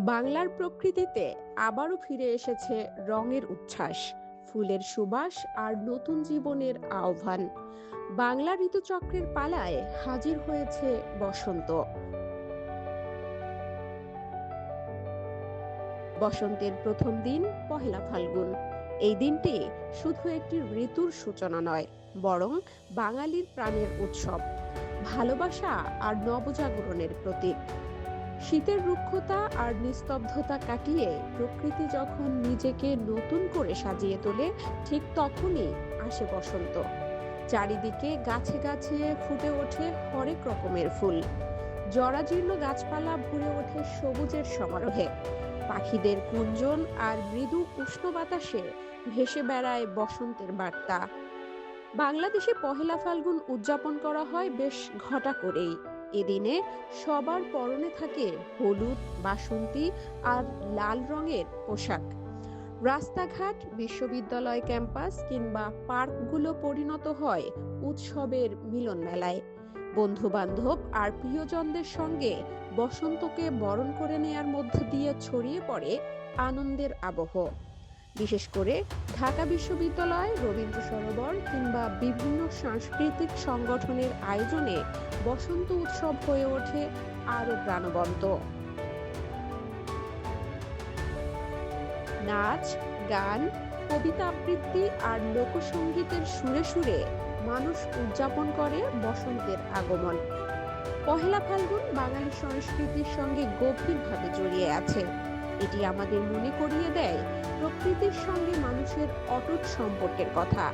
বাংলার প্রকৃতিতে আবারও ফিরে এসেছে রঙের উচ্ছ্বাস, ফুলের সুবাস আর নতুন জীবনের আহ্বান। বাংলা ঋতুচক্রের পালায় হাজির হয়েছে বসন্ত। বসন্তের প্রথম দিন, পহেলা ফাল্গুন। এই দিনটি শুধু একটি ঋতুর সূচনা নয়, বরং বাঙালির প্রাণের উৎসব। ভালোবাসা আর নবজাগরণের প্রতীক। শীতের রুক্ষতা আর নিস্তব্ধতা কাটিয়ে প্রকৃতি যখন নিজেকে নতুন করে সাজিয়ে তোলে, ঠিক তখনই আসে বসন্ত। চারিদিকে গাছে গাছে ফুটে ওঠে হরেক রকমের ফুল। জরাজীর্ণ গাছপালা ভরে ওঠে সবুজের সমারোহে। পাখিদের কুঞ্জন আর মৃদু উষ্ণ বাতাসে ভেসে বেড়ায় বসন্তের বার্তা। বাংলাদেশে পহেলা ফাল্গুন উদযাপন করা হয় বেশ ঘটা করেই। এদিনে সবার পরনে থাকে হলুদ, বাসন্তী আর লাল রঙের পোশাক। রাস্তাঘাট, বিশ্ববিদ্যালয় ক্যাম্পাস কিংবা পার্কগুলো পরিণত হয় উৎসবের মিলন মেলায় বন্ধু বান্ধব আর প্রিয়জনদের সঙ্গে বসন্তকে বরণ করে নেয়ার মধ্য দিয়ে ছড়িয়ে পড়ে আনন্দের আবহ। বিশেষ করে ঢাকা বিশ্ববিদ্যালয়, রবীন্দ্র সরোবর কিংবা বিভিন্ন সাংস্কৃতিক সংগঠনের আয়োজনে বসন্ত উৎসব হয়ে ওঠে আরও প্রাণবন্ত। নাচ, গান, কবিতা আবৃত্তি আর লোকসঙ্গীতের সুরে সুরে মানুষ উদযাপন করে বসন্তের আগমন। পহেলা ফাল্গুন বাঙালি সংস্কৃতির সঙ্গে গভীরভাবে জড়িয়ে আছে। এটি আমাদের মনে করিয়ে দেয় প্রকৃতির সঙ্গে মানুষের অটুট সম্পর্কের কথা।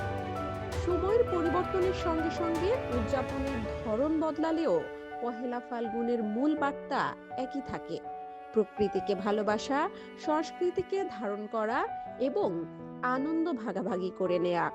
সময়ের পরিবর্তনের সঙ্গে সঙ্গে উদযাপনের ধরন বদলালেও পহেলা ফাল্গুনের মূল বার্তা একই থাকে। প্রকৃতিকে ভালোবাসা, সংস্কৃতিকে ধারণ করা এবং আনন্দ ভাগাভাগি করে নেয়া।